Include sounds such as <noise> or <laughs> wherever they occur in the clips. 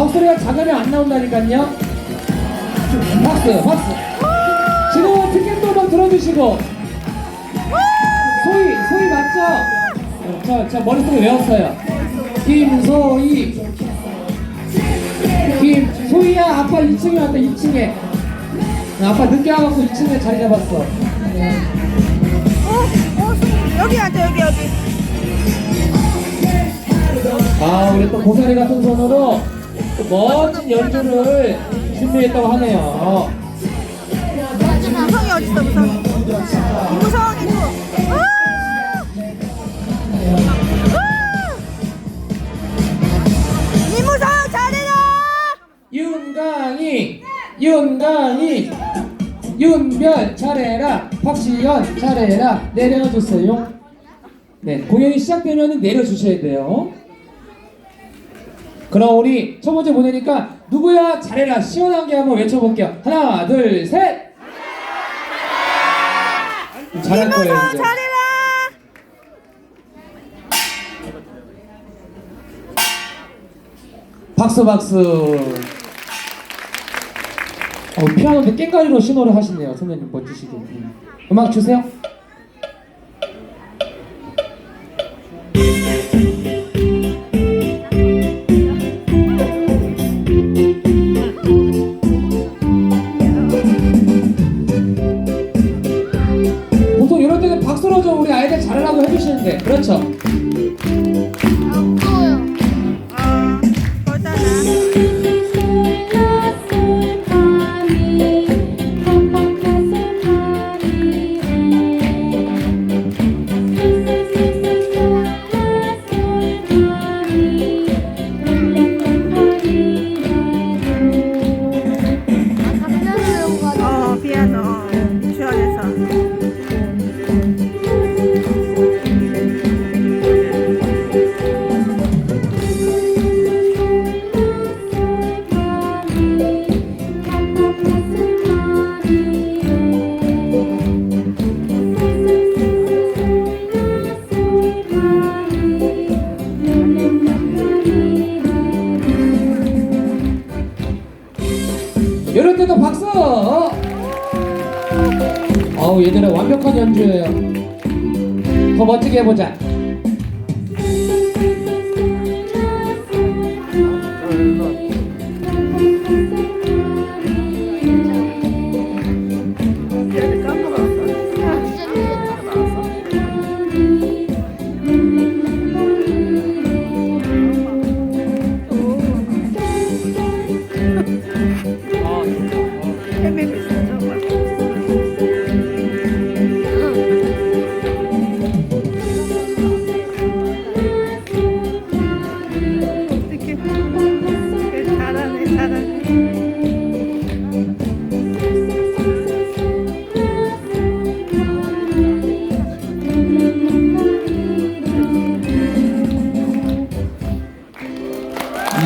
목소리가 작으면 안 나온다니까요. 박수, 박수. 지금 티켓도 좀 들어주시고. 소희, 소희 맞죠? 저, 저 머릿속에 외웠어요. 김소희. 김, 소희야, 아빠 2층에 왔다, 2층에. 아빠 늦게 와갖고 2층에 자리 잡았어. 네. 어, 어, 수- 여기 앉아, 여기, 여기. 아, 우리 또 고사리 같은 손으로 또 멋진 연주를 준비했다고 하네요. 무성이 어딨어, 무성이. 무성이 또. 아! 아! 이무성 잘해라! 윤강이, 윤강이, 윤별 잘해라, 박시연 잘해라, 내려주세요. 네, 공연이 시작되면 내려주셔야 돼요. 그럼 우리 첫 번째 무대니까 누구야 잘해라 시원하게 한번 외쳐볼게요. 하나, 둘, 셋. 잘할 거예요. 이제. 잘해라! 박수 박수. 어, 피아노인데 깽가리로 신호를 하시네요, 선생님 멋지시게. 음. 음악 주세요. 박수! 어우 얘들아 완벽한 연주예요 더 멋지게 해보자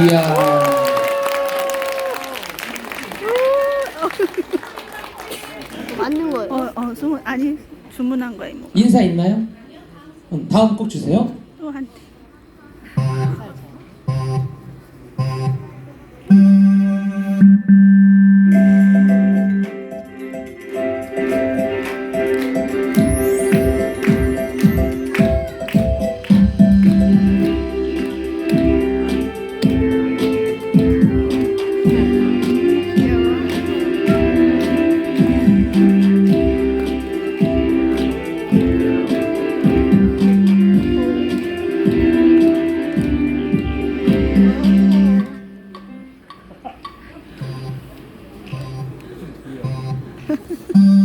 이야 맞는 거예요. 어, 어, 주문, 아니, 주문한 거야, 이모. 인사 있나요? 음, 다음 곡 주세요 또 한, 들 Mm-hmm. <laughs>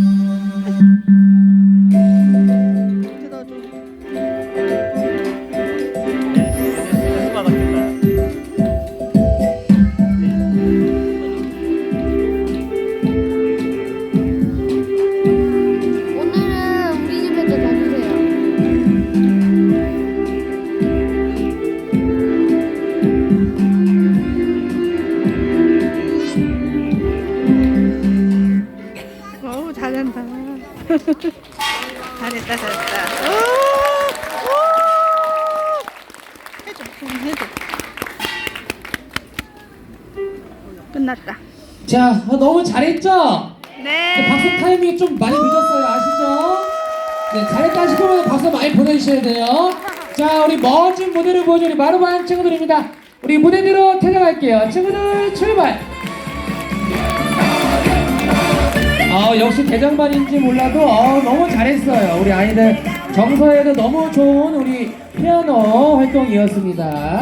잘했다, 잘했다. 오! 오! 해줘, 좀 해줘. 끝났다. 자, 어, 너무 잘했죠? 네. 박수 타이밍이 좀 많이 늦었어요. 아시죠? 네, 잘했다 싶으면 박수 많이 보내주셔야 돼요. 자, 우리 멋진 무대를 보여준 우리 마루반 친구들입니다. 우리 무대대로 퇴장할게요. 친구들 출발! 아, 역시 대장반인지 몰라도 어, 너무 잘했어요. 우리 아이들 정서에도 너무 좋은 우리 피아노 활동이었습니다.